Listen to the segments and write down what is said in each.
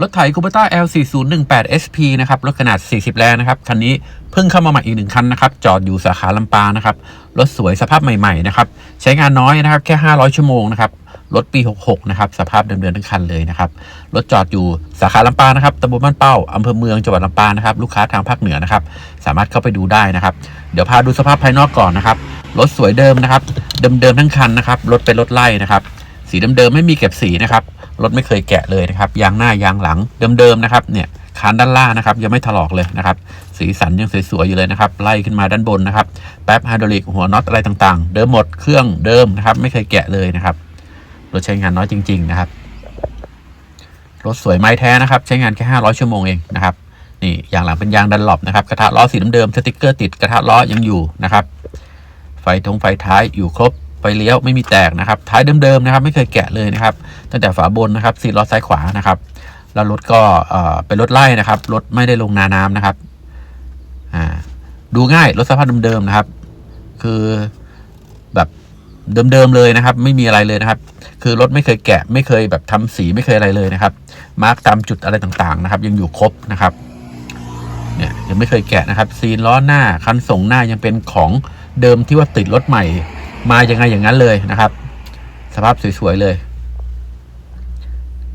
รถไถคูเปต้า L4018 SP นะครับ รถขนาด 40 แรงนะครับ คันนี้เพิ่งเข้ามาใหม่อีกหนึ่งคันนะครับ จอดอยู่สาขาลำปางนะครับ รถสวยสภาพใหม่ๆนะครับ ใช้งานน้อยนะครับ แค่ 500 ชั่วโมงนะครับ รถปี 66 นะครับ สภาพเดิมๆทั้งคันเลยนะครับ รถจอดอยู่สาขาลำปางนะครับตำบลบ้านเป้าอำเภอเมืองจังหวัดลำปางนะครับ ลูกค้าทางภาคเหนือนะครับ สามารถเข้าไปดูได้นะครับ เดี๋ยวพาดูสภาพภายนอกก่อนนะครับ รถสวยเดิมนะครับ เดิมๆทั้งคันนะครับ รถเป็นรถไล่นะครับ สีเดิมๆไม่มีเก็บสีนะครับ รถไม่เคยแกะเลยนะครับ ยางหน้ายางหลังเดิมๆนะครับ เนี่ยคานด้านล่างนะครับ ยังไม่ถลอกเลยนะครับ สีสันยังสวยๆอยู่เลยนะครับ ไล่ขึ้นมาด้านบนนะครับ แป๊บไฮดรอลิกหัวน็อตอะไรต่างๆ เดิมหมดเครื่องเดิมนะครับ ไม่เคยแกะเลยนะครับรถใช้งานน้อยจริง ๆ นะครับรถสวยไม้แท้นะครับ ใช้งานแค่ 500 ชั่วโมงเองนะครับนี่ยางหลังเป็นยางดันหลบนะครับกระทะล้อสีเดิมๆสติกเกอร์ติดกระทะล้อยังอยู่นะครับ ไฟทงไฟท้ายอยู่ครบ ฟเลี้ยวไม่มีแตกนะครับท้ายเดิมๆนะครับ ไม่เคยแกะเลยนะครับ ตั้งแต่ฝาบนนะครับซีล้อซ้ายขวานะครับแล้วรถก็เอ่อเป็นรถไล่นะครับรถไม่ได้ลงนาน้ำนะครับอ่าดูง่ายรถสภาพเดิมๆนะครับ คือแบบเดิมๆเลยนะครับ ไม่มีอะไรเลยนะครับ คือรถไม่เคยแกะ ไม่เคยแบบทำสีไม่เคยอะไรเลยนะครับ มาร์กตามจุดอะไรต่างๆนะครับ ยังอยู่ครบนะครับเนี่ยยังไม่เคยแกะนะครับ ซีนล้อหน้าคันส่งหน้ายังเป็นของเดิมที่ว่าติดรถใหม่ มายังไงอย่างนั้นเลยนะครับ สภาพสวยๆเลย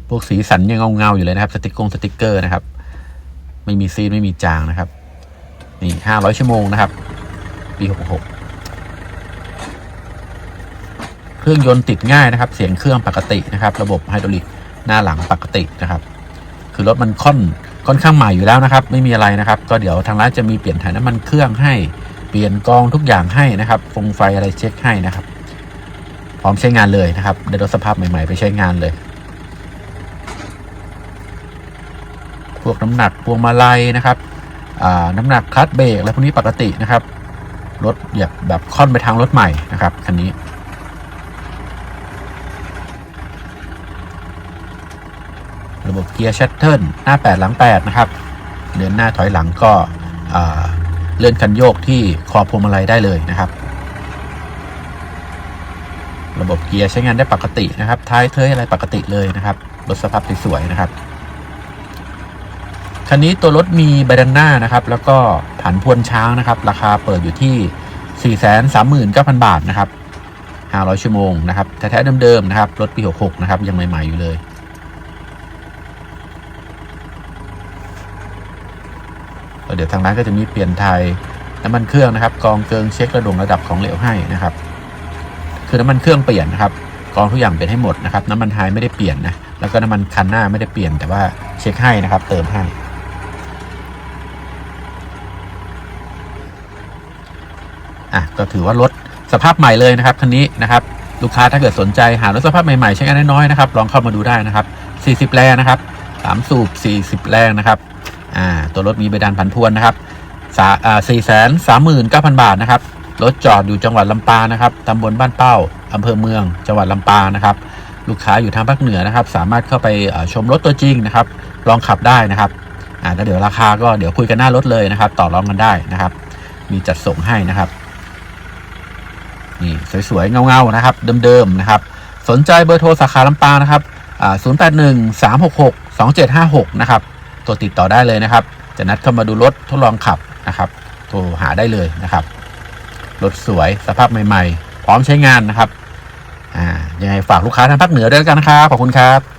พวกสีสันยังเงาๆอยู่เลยนะครับ สติกกงสติกเกอร์นะครับ ไม่มีซีนไม่มีจางนะครับ นี่ห้าร้อยชั่วโมงนะครับ ปีหกหกเครื่องยนต์ติดง่ายนะครับ เสียงเครื่องปกตินะครับ ระบบไฮดรอลิกหน้าหลังปกตินะครับ คือรถมันค่อนค่อนข้างใหม่อยู่แล้วนะครับ ไม่มีอะไรนะครับ ก็เดี๋ยวทางร้านจะมีเปลี่ยนถ่ายน้ำมันเครื่องให้ เปลี่ยนกองทุกอย่างให้นะครับฟงไฟอะไรเช็คให้นะครับ พร้อมใช้งานเลยนะครับได้รถสภาพใหม่ ๆ ไปใช้งานเลย พวกน้ำหนักพวงมาลัยนะครับอ่าน้ำหนักคลัตเบรกอะไรพวกนี้ปกตินะครับรถแบบแบบค่อนไปทางรถใหม่นะครับคันนี้ระบบเกียร์ชัตเทิลหน้า 8 หลัง 8 นะครับ เดินหน้าถอยหลังก็อ่า เลื่อนคันโยกที่คอพวงมาลัยได้เลยนะครับ ระบบเกียร์ใช้งานได้ปกตินะครับ ท้ายเทยอะไรปกติเลยนะครับรถสภาพสวยๆนะครับคันนี้ตัวรถมีใบดันหน้านะครับ แล้วก็ผันพวนช้างนะครับ ราคาเปิดอยู่ที่ 439,000 บาทนะครับ 500 ชั่วโมงนะครับแท้ๆเดิมๆนะครับรถปี 66 นะครับยังใหม่ๆอยู่เลย แล้ว เดี๋ยวทางร้านก็จะมีเปลี่ยนไทยน้ำมันเครื่องนะครับกองเกิงเช็คระดงระดับของเหลวให้นะครับคือน้ำมันเครื่องเปลี่ยนนะครับกองทุกอย่างเปลี่ยนให้หมดนะครับน้ำมันไฮไม่ได้เปลี่ยนนะแล้วก็น้ำมันคันหน้าไม่ได้เปลี่ยน แต่ว่าเช็คให้นะครับ เติมให้อะก็ถือว่ารถสภาพใหม่เลยนะครับคันนี้นะครับลูกค้าถ้าเกิดสนใจหารถสภาพใหม่ๆใช้งานน้อยๆนะครับลองเข้ามาดูได้นะครับ 40 แรงนะครับ 3 สูบ 40 แรงนะครับ อ่าตัวรถมีใบดันผันพวนนะครับสาอ่าสี่แสนสามหมื่นเก้าพันบาทนะครับรถจอดอยู่จังหวัดลำปางนะครับตำบลบ้านเป้าอำเภอเมือง จังหวัดลำปางนะครับ ลูกค้าอยู่ทางภาคเหนือนะครับ สามารถเข้าไปชมรถตัวจริงนะครับ ลองขับได้นะครับอ่าแล้วเดี๋ยวราคาก็เดี๋ยวคุยกันหน้ารถเลยนะครับ ต่อรองกันได้นะครับ มีจัดส่งให้นะครับนี่สวยๆ เงาๆนะครับ เดิมๆนะครับ สนใจเบอร์โทรสาขาลำปางนะครับอ่า081 366 2756 นะครับ ตัวติดต่อได้เลยนะครับ จะนัดเข้ามาดูรถทดลองขับนะครับ โทรหาได้เลยนะครับ รถสวยสภาพใหม่ ๆ พร้อมใช้งานนะครับ อ่ายังไงฝากลูกค้าทางภาคเหนือด้วยกันนะครับ ขอบคุณครับ